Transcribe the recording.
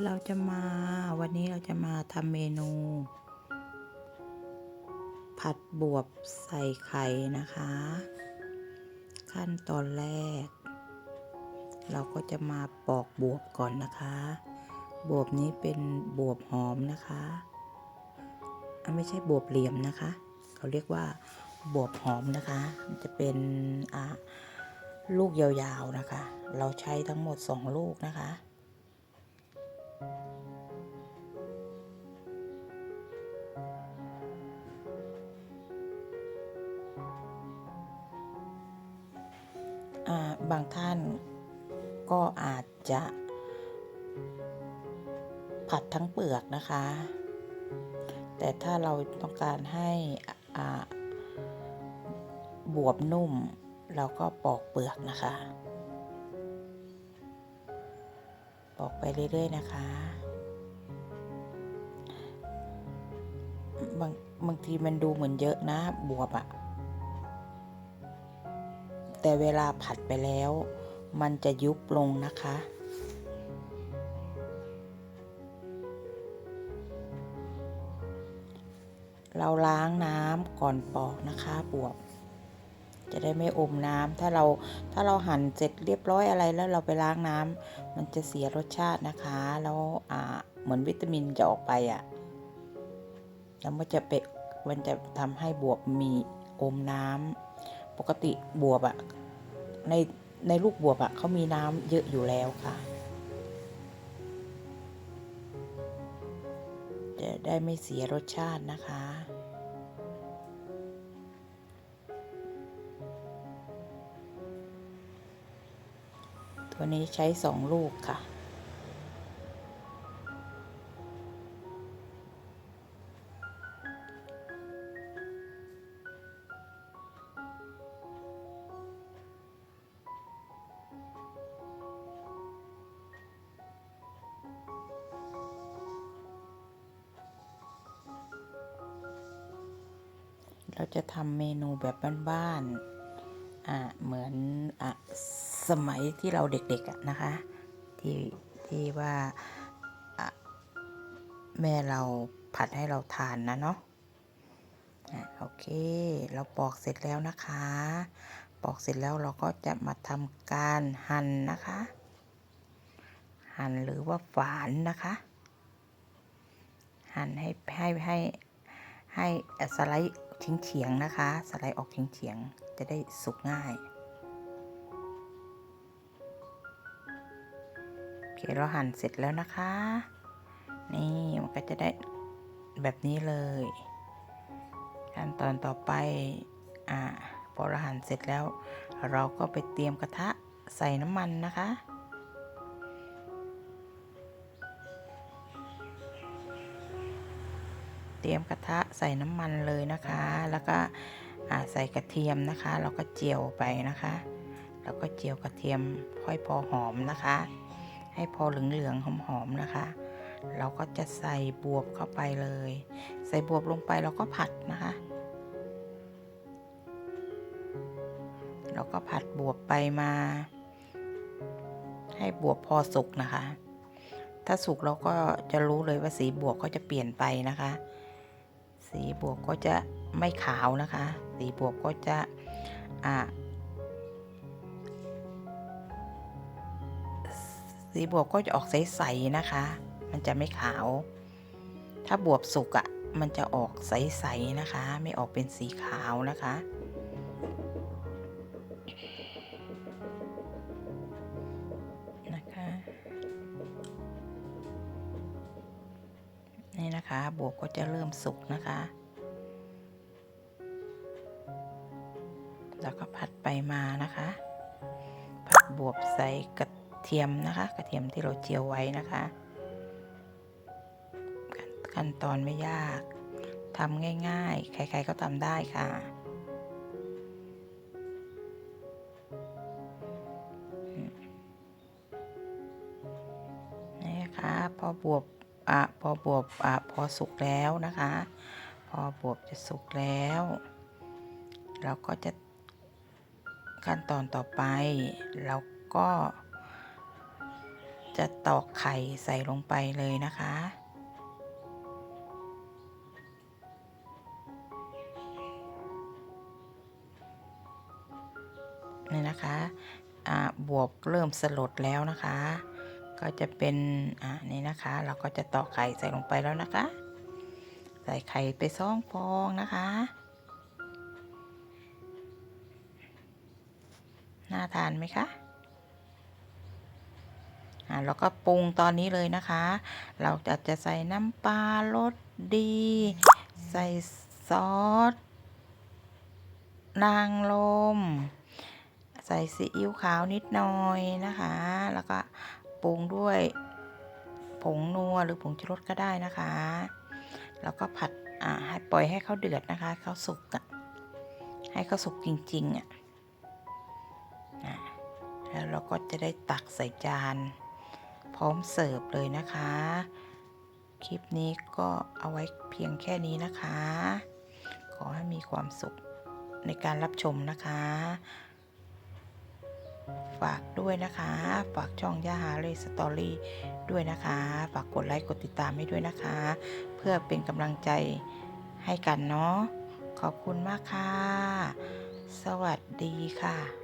เราจะมาวันนี้เราจะมาทำเมนู ผัดบวบใส่ไข่นะคะ ขั้นตอนแรก เราก็จะมาปอกบวบก่อนนะคะ บวบนี้เป็นบวบหอมนะคะอะไม่ใช่บวบเหลี่ยมนะคะ เขาเรียกว่าบวบหอมนะคะ จะเป็นอะลูกยาวๆนะคะ เราใช้ทั้งหมด 2 ลูกนะคะ บางท่านก็อาจจะ ผัดทั้งเปลือกนะคะ แต่ถ้าเราต้องการให้บวบนุ่ม เราก็ปอกเปลือกนะคะ ปอกไปเรื่อย ๆ นะคะ บางบางทีมันดูเหมือนเยอะนะบวบอะแต่เวลาผัดไปแล้ว มันจะยุบลงนะคะ เราล้างน้ำก่อนปอกนะคะบวบ จะได้ไม่อมน้ำถ้าเราถ้าเราหั่นเสร็จเรียบร้อยอะไรแล้วเราไปล้างน้ำมันจะเสียรสชาตินะคะ แล้วอ่าเหมือนวิตามินจะออกไปอะ่ะแล้วมันจะเปะมันจะทำให้บวบมีอมน้ำปกติบวบอะ่ะในในลูกบวบอะ่ะเขามีน้ำเยอะอยู่แล้วค่ะจะได้ไม่เสียรสชาตินะคะ ตัวนี้ใช้สองลูกค่ะ เราจะทำเมนูแบบบ้านๆอ่าเหมือนอะ สมัยที่เราเด็กๆนะคะ ที่ที่ว่าแม่เราผัดให้เราทานนะเนาะอะโอเค เราปอกเสร็จแล้วนะคะ ปอกเสร็จแล้วเราก็จะมาทำการหั่นนะคะ หั่นหรือว่าฝานนะคะ หั่นให้ให้ให้ให้สไลด์เฉียงๆนะคะ สไลด์ออกเฉียงๆจะได้สุกง่าย คเราหั่นเสร็จแล้วนะคะ นี่มันก็จะได้แบบนี้เลยขั้นตอนต่อไปอ่าพอเราหั่นเสร็จแล้ว เราก็ไปเตรียมกระทะใส่น้ำมันนะคะเตรียมกระทะใส่น้ำมันเลยนะคะ แล้วก็ใส่กระเทียมนะคะ เราก็เจียวไปนะคะ แล้วก็เจียวกระเทียมค่อยพอหอมนะคะ ให้พอเหลืองๆหอมๆนะคะ เราก็จะใส่บวบเข้าไปเลย ใส่บวบลงไปเราก็ผัดนะคะเราก็ผัดบวบไปมา ให้บวบพอสุกนะคะ ถ้าสุกเราก็จะรู้เลยว่าสีบวบก็จะเปลี่ยนไปนะคะ สีบวบก็จะไม่ขาวนะคะ สีบวบก็จะอ่า สีบวบก็จะออกใสๆนะคะ มันจะไม่ขาว ถ้าบวบสุกอะ่ะ มันจะออกใสๆนะคะ ไม่ออกเป็นสีขาวนะคะ นะคะ นี่นะคะ บวบก็จะเริ่มสุกนะคะแล้วก็ผัดไปมานะคะ ผัดบวบใส่กระ เทียมนะคะ กระเทียมที่เราเจียวไว้นะคะ ขั้นตอนไม่ยากทำง่าย ๆ ใคร ๆ ก็ทำได้ค่ะ นี่นะคะพอบวบอะพอบวบอะพอสุกแล้วนะคะ พอบวบจะสุกแล้ว เราก็จะขั้นตอนต่อไป เราก็ จะตอกไข่ใส่ลงไปเลยนะคะ นี่นะคะอ่าบวบเริ่มสลดแล้วนะคะ ก็จะเป็นอ่านี่นะคะ เราก็จะตอกไข่ใส่ลงไปแล้วนะคะ ใส่ไข่ไปสองฟองนะคะ น่าทานไหมคะ แล้วก็ปรุงตอนนี้เลยนะคะ เราจะจะใส่น้ำปลารสดี ใส่ซอสนางลม ใส่ซีอิ๊วขาวนิดหน่อยนะคะ แล้วก็ปรุงด้วยผงนัวหรือผงชูรสก็ได้นะคะ แล้วก็ผัดอ่าให้ปล่อยให้เขาเดือดนะคะเขาสุกอะ่ะให้เขาสุกจริงๆอะ่ะแล้วเราก็จะได้ตักใส่จาน พร้อมเสิร์ฟเลยนะคะ คลิปนี้ก็เอาไว้เพียงแค่นี้นะคะ ขอให้มีความสุขในการรับชมนะคะ ฝากด้วยนะคะ ฝากช่องย่าฮาเลยสตอรี่ด้วยนะคะ ฝากกดไลค์กดติดตามให้ด้วยนะคะ เพื่อเป็นกำลังใจให้กันเนาะขอบคุณมากค่ะ สวัสดีค่ะ